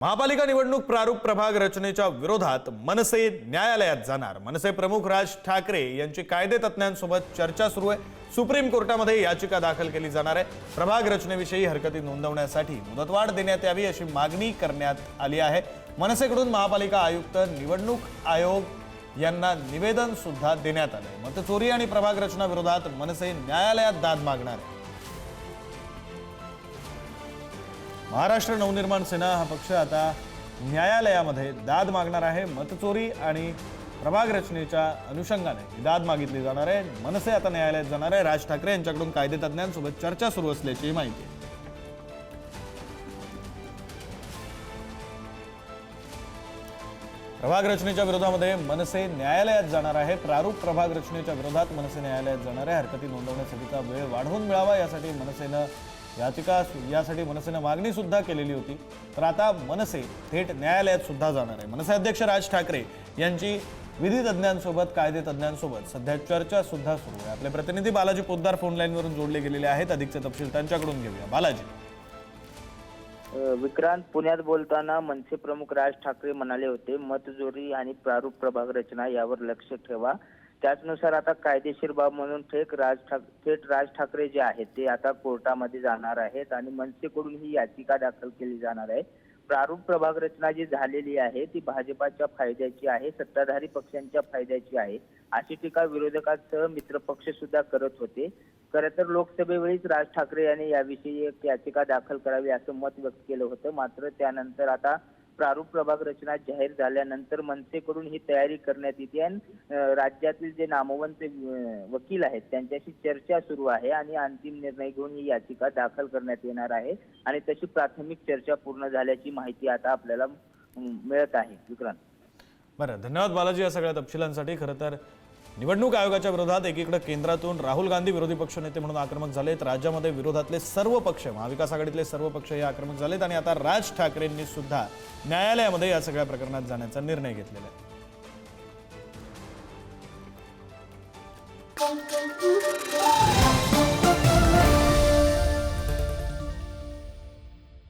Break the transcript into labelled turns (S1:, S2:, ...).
S1: महापालिका निवडणूक प्रारूप प्रभाग रचनेच्या विरोधात मनसे न्यायालयात जाणार. मनसे प्रमुख राज ठाकरे यांची कायदे तज्ज्ञांसोबत चर्चा सुरू आहे. सुप्रीम कोर्टामध्ये याचिका दाखल केली जाणार आहे. प्रभाग रचनेविषयी हरकती नोंदवण्यासाठी मुदतवाढ देण्यात यावी अशी मागणी करण्यात आली आहे. मनसेकडून महापालिका आयुक्त निवडणूक आयोग यांना निवेदन सुद्धा देण्यात आलं मतचोरी आणि प्रभाग रचना विरोधात मनसे न्यायालयात दाद मागणार आहे. महाराष्ट्र नवनिर्माण सेना हा पक्ष आता न्यायालयामध्ये दाद मागणार आहे. मतचोरी आणि प्रभाग रचनेच्या अनुषंगाने ही दाद मागितली जाणार आहे. मनसे आता न्यायालयात जाणार आहे. राज ठाकरे यांच्याकडून कायदेतज्ञांसोबत चर्चा सुरू असल्याची माहिती आहे. प्रभाग रचनेच्या विरोधामध्ये मनसे न्यायालयात जाणार आहे. प्रारूप प्रभाग रचनेच्या विरोधात मनसे न्यायालयात जाणार आहे. हरकती नोंदवण्यासाठीचा वेळ वाढवून मिळावा यासाठी मनसेनं याचिका यासाठी मनसेनं मागणी सुद्धा केलेली होती. तर आता मनसे थेट न्यायालयात सुद्धा जाणार आहे. मनसे अध्यक्ष राज ठाकरे यांची विधी तज्ज्ञांसोबत कायदे तज्ज्ञांसोबत सध्या चर्चा सुद्धा सुरू आहे. आपले प्रतिनिधी बालाजी पोद्दार फोन लाईनवरून जोडले गेलेले आहेत. अधिकचे तपशील त्यांच्याकडून घेऊया. बालाजी.
S2: विक्रांत पुण्यात बोलताना मनसे प्रमुख राज ठाकरे म्हणाले होते मतजोरी आणि प्रारूप प्रभाग रचना यावर लक्ष ठेवा. त्याचनुसार आता कायदेशीर बाब म्हणून थेट राज ठाक थेट राज ठाकरे जे आहेत ते आता कोर्टामध्ये जाणार आहेत आणि मनसेकडून ही याचिका दाखल केली जाणार आहे. प्रारूप प्रभाग रचना जी झालेली आहे ती भाजपाच्या फायद्याची आहे सत्ताधारी पक्षांच्या फायद्याची आहे अशी टीका विरोधकांसह मित्रपक्ष सुद्धा करत होते. खरं तर लोकसभेवेळीच राज ठाकरे यांनी याविषयी एक याचिका दाखल करावी असं मत व्यक्त केलं होतं. मात्र त्यानंतर आता प्रारूप प्रभाग रचना जाहीर झाल्यानंतर मनसेकडून ही तयारी करण्यात येते. आणि राज्यातील जे नामवंत वकील आहेत त्यांच्याशी चर्चा सुरू आहे आणि अंतिम निर्णय घेऊन ही याचिका दाखल करण्यात येणार आहे. आणि तशी प्राथमिक चर्चा पूर्ण झाल्याची माहिती आता आपल्याला मिळत आहे. विक्रांत.
S1: बरं धन्यवाद बालाजी या सगळ्या तपशिलांसाठी. खरं तर निवडणूक आयोगाच्या विरोधात एकीकडे केंद्रातून राहुल गांधी विरोधी पक्षनेते म्हणून आक्रमक झालेत राज्यामध्ये विरोधातले सर्व पक्ष महाविकास आघाडीतले सर्व पक्ष हे आक्रमक झालेत आणि आता राज ठाकरेंनी सुद्धा न्यायालयामध्ये या सगळ्या प्रकरणात जाण्याचा निर्णय घेतलेला आहे.